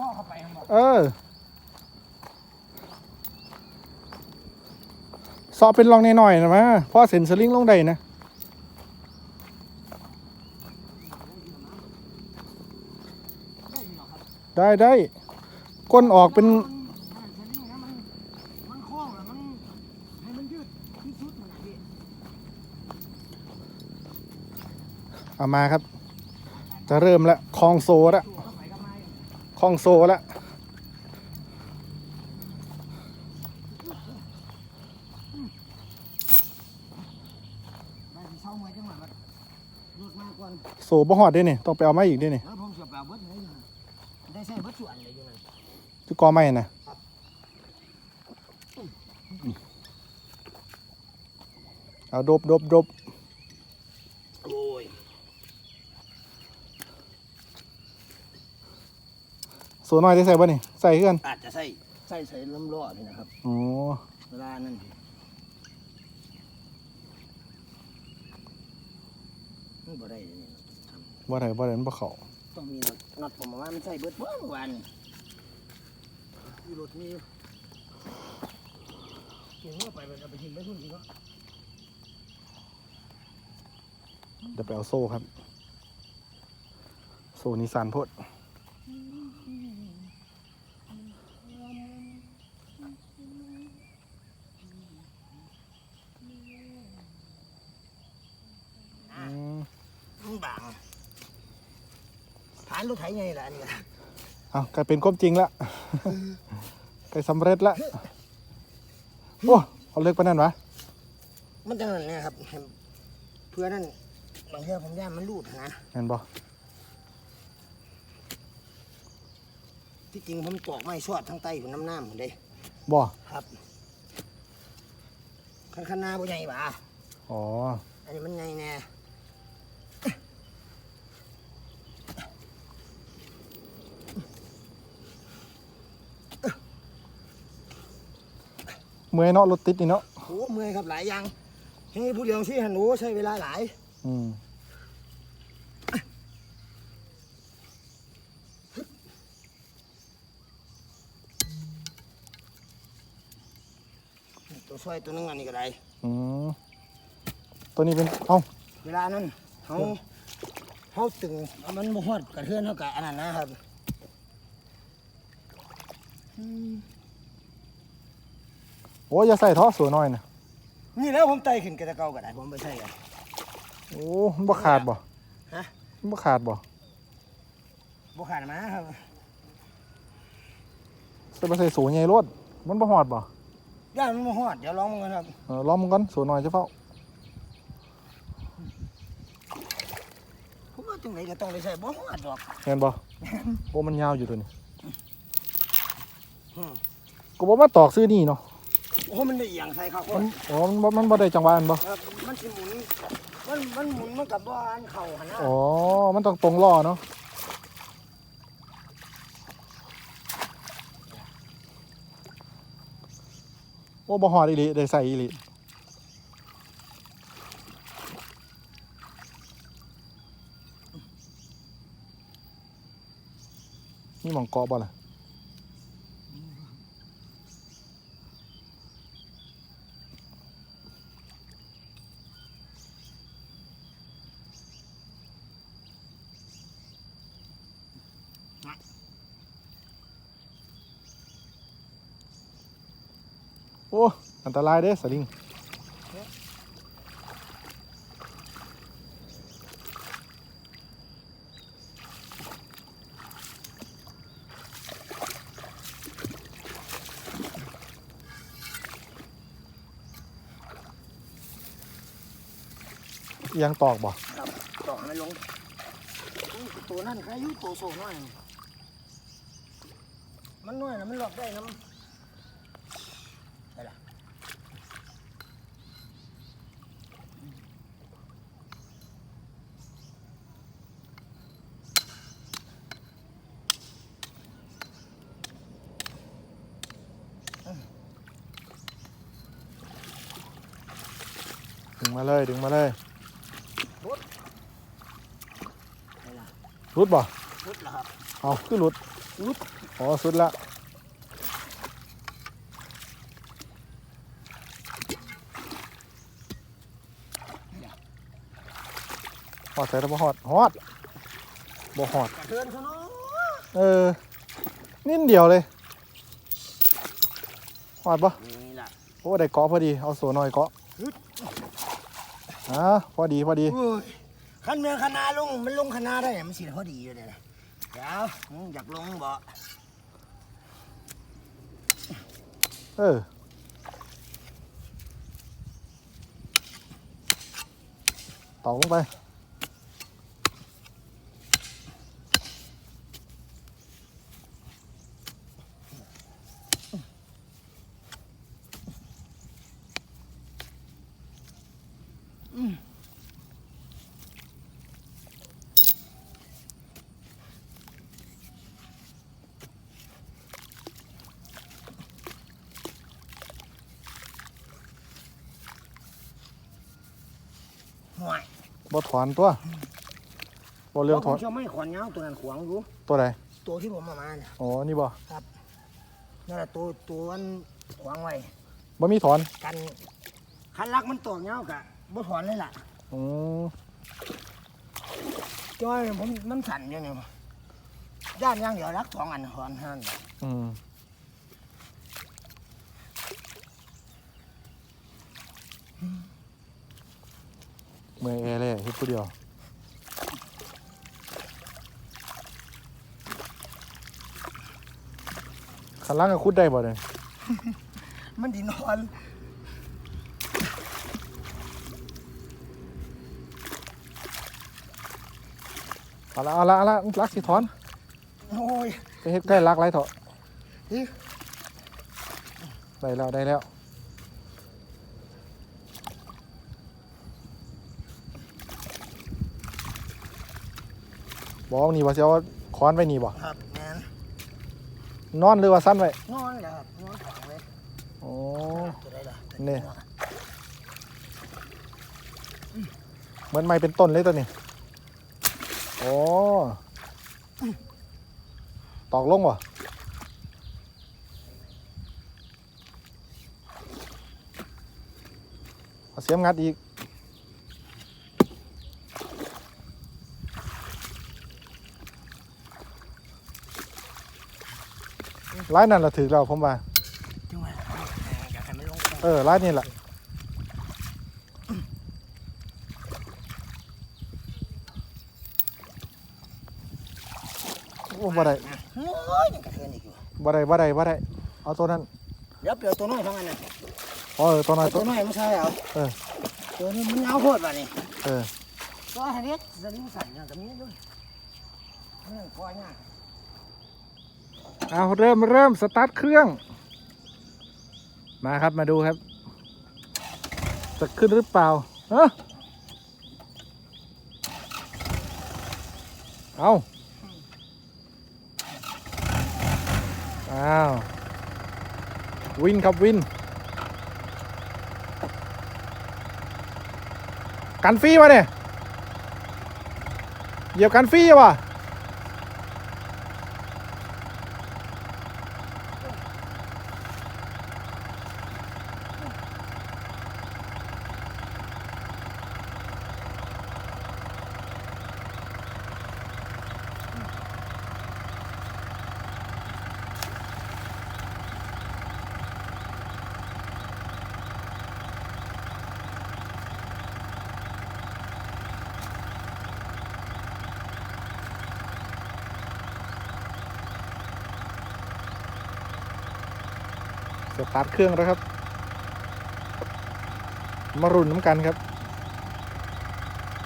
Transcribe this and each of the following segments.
ท่อเข้าไปครับเออซอเป็นลองหน่อยๆนะมาพ่อเซ็นสลิงลงได้นะได้ได้ไดก้นออกเป็นเอามาครับ จะเริ่มละคลองโซละตัว คลองโซละได้สิเช่าเมื่อจังหวะมันรถมาก่บ่หอดด้วยนี่ต้องไปเอาไม้อีกด้วยนั่นได้ใส่เบิดส่วนเลยอยู่นั่นที่กอไม้นะเอาดบดบดบ โอ้ย โซน้อยได้ใส่บ่นี่ใส่เพื่อนอาจจะใส่ใส่ใส่ลำล้อนี่นะครับอ๋อเวลานั่นสิมันบ่ได้เลยนี่ทำบ่ได้บ่ได้มันบ่เข้าต้องมีน็อตผมว่ามันใส่เบิดเมื่อวานนี่อยู่รถมีเก่งเมื่อไปมันเอาไปทิ้งไปทุ่นอีกเนาะเดี๋ยวไปเอาโซ่ครับ โซ่นิสสันโพด อืมมันบางฐานรถไถไงล่ะอันนี้เอากลายเป็นความจริงละ ใกล้สำเร็จละ โอ้เอาเล็กไปนั่นวะ มันจังนั้นเนี่ยครับ เพื่อนั่นบางเทื่อผมย่านมันรูดนะเห็นบ่ ที่จริงผมตอกไม้ชอดทั้งใต้ผมน้ำน้ำผมเลยบ่ครับข้างข้างหน้าบ่ใหญ่ป่ะอ๋อ อันนี้มันใหญ่แน่เมื่อยเนาะรถติดนี่เนาะโหเมื่อยครับหลายอย่างเฮ้ยผู้เดียวที่หันโอ้ใช้เวลาหลาย อืม ซอยตัวนึงอันนี้ก็ได้ อืมตัวนี้เป็นเอ้าเวลานั้นเขาเขาตึงมันบ่ฮอดกระเทือนเท่ากับอันนั้นนะครับอืมโอ้ยอย่าใส่ท่อสวยหน่อยนะนี่แล้วผมไต่ขึ้นกระเก่าก็ได้ผมไปใส่กัน โอ้มันบ่ขาดบ่ฮะ มันบ่ขาดบ่บ่ขาดมาครับ ใส่บ่ใส่สูงใหญ่รถมันบ่หอดบ่ ย่านมันบ่ฮอดเดี๋ยวลองมันกันครับเออลองมึงก่อนสูงหน่อยจะเฝ้าผมว่าจังไดก็ต้องได้ใส่บ่ฮอดดอก เห็นบ่โอ้มันยาวอยู่ตัวนี้อืม ก็บอกมาตอกซื้อนี่เนาะโอ้มันได้เอียงใส่ครับมันอ๋อมันบ่มันบ่ได้จังหวะอันบ่ครับมันสิหมุน มันมันหมุนมันกับบ่อันเข่าหั่นนะอ๋อมันต้องตรงล้อเนาะ อ้บ่หอดอีหลีได้ใส่อีหลีนี่มองกาะบ่ล่ะ โอ้อันตรายเด้สลิงยังตอกบ่ครับต่อไม่ลงตัวนั่นใครยู่ตัวโซ่น้อย มันน้อยนะมันหลอกได้นะ ดึงมาเลยดึงมาเลยได้ล่ะรุดบ่พุดแล้วครับเอาคือรุดรสุดอ๋อสุดละฮอดใส่แล้วบ่ฮอดฮอดบ่ฮอดกระเทือนเขาเนาะเออนิดเดียวเลยฮอดปะนี่ล่ะโอ้ได้เกาะพอดี เอาโซหน่อยเกาะ อ่าพอดีพอดีโอ้ยคันเมืองคณะลงมันลงคณะได้มันสิพอดีอยู่เลยนะเดี๋ยวมึงอยากลงบ่เออตอกลงไป บ่ถอนตัวบ่เรื่องถอนผมชอบไม่ขอนเงาตัวนั้นขวางอยู่ตัวใดตัวที่ผมเอามาเนี่ยอ๋อนี่บ่นั่นแหละตัวตัวมันขวางไว้บ่มีถอนกันคันรักมันตัวเงากะบ่ถอนเลยล่ะอืมจ้อยผมมันสั่นอยู่เนี่ยย่านอย่างเดียวรักสองอันถอนห้านอืม เมื่อยแอร์เลยเฮ็ดผู้เดียวขันล่างก็คุดได้บ่เนี่ยมันดีนอนเอาละเอาละเอาละลักสิถอนโอ้ยไปเฮ็ดใกล้ลักไรเถอะนี่ได้แล้วได้แล้ว บอกนี่ว่าสิเอาค้อนไว้นี่บ่ครับแมนนอนหรือว่าสั้นไว้นอนเลยครับนอนขวางเลยโอ้ตัวใดล่ะนี่เหมือนไม้เป็นต้นเลยตัวนี้โอ้ตอกลงบ่เอาเสียมงัดอีก ร้ายนั่นละถือเราผมว่าจังหวะอยากให้มันลงไปเออร้ายนี่แหละโอ้บ่ได้โอ้ยยังกระเทือนอีกอยู่บ่ได้บ่ได้บ่ได้เอาตัวนั้นเดี๋ยวเปลี่ยวตัวน้อยทั้งอันน่ะอ๋อเออตัวนั้นเอาตัตัววน้อยมาใช่เอาเออตัวนี้มันเอาโคตรว่ะนี่เออตัวให้เล็กสลิงสั่นอย่างกับนี้ด้วยนี่ปล่อยง่าย เอาเริ่มเริ่มสตาร์ทเครื่อง มาครับมาดูครับ จะขึ้นหรือเปล่าเอ้อเอาอ้าว วินครับวิน กันฟรีวะเนี่ย เหยียบกันฟรีวะ สตาร์ทเครื่องแล้วครับ มารุนน้ำกันครับ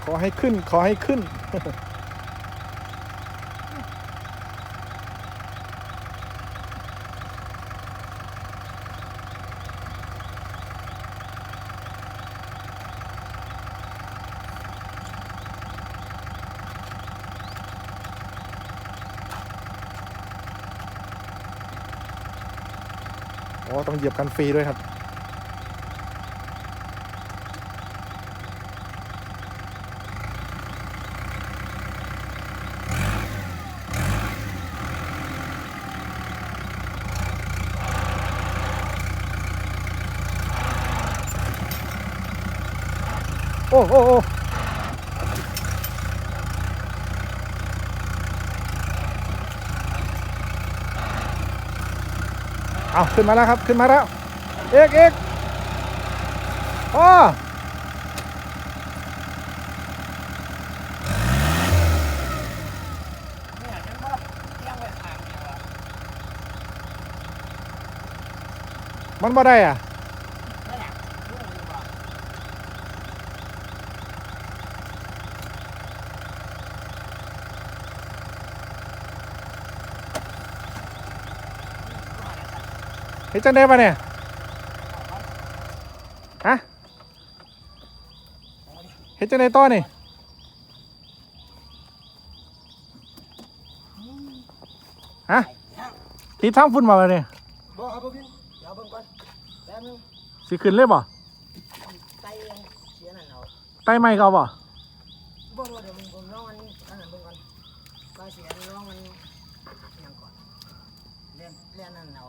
ขอให้ขึ้น ขอให้ขึ้น อ๋ต้องเหยียบกันฟรีด้วยครับ โอ้โอ้ เอาขึ้นมาแล้วครับ ขึ้นมาแล้ว เอกเอกโอ้เนี่ยฉันว่าเลี้ยงเดียวอะมันบ่ได้อะ นั่นแหละลูกมึงบอก เฮ็ดจังได้ปะเนี่ยฮะเฮ็ดจังได้ต่อนี่ฮะติดทางฝุ่นมาเลยเนี่ยบอกครับพี่เดี๋ยวเบิ่งก่อนแป๊บนึงสิขึ้นเลยบ่ไตเสียนั่นเอาไต้ไม่ก็เอาบ่บ่บ่เดี๋ยวผมผมลองอันอันนั้นเบิ่งก่อนว่าเสียลองมันยังก่อนเล่นเล่นนั่นเอา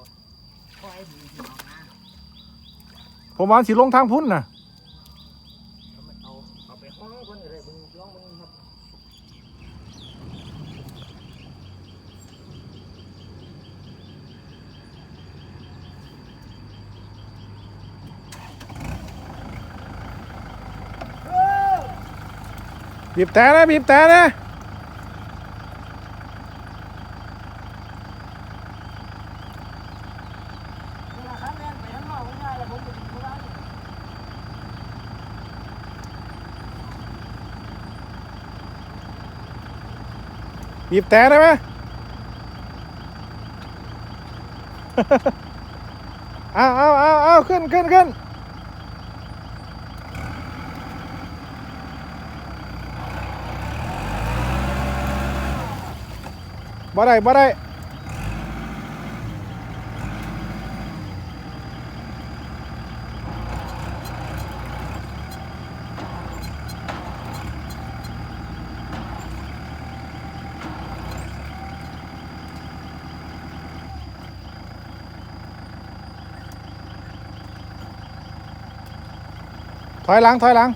ผมว่าสิลงทางพุ่นนะเอามันเอาเอาไปห้องก่อนก็ได้เบิ่งลองเบิ่งครับบีบแต่นะบีบแต่นะ เวลาคันแล่นไปข้างนอกง่ายๆแล้วผมจะถึงบ้าน บีบแต่ได้ไหมเอาเอาเอาเอาขึ้นขึ้นขึ้นบ่ได้บ่ได้ ถอยหลังถอยหลัง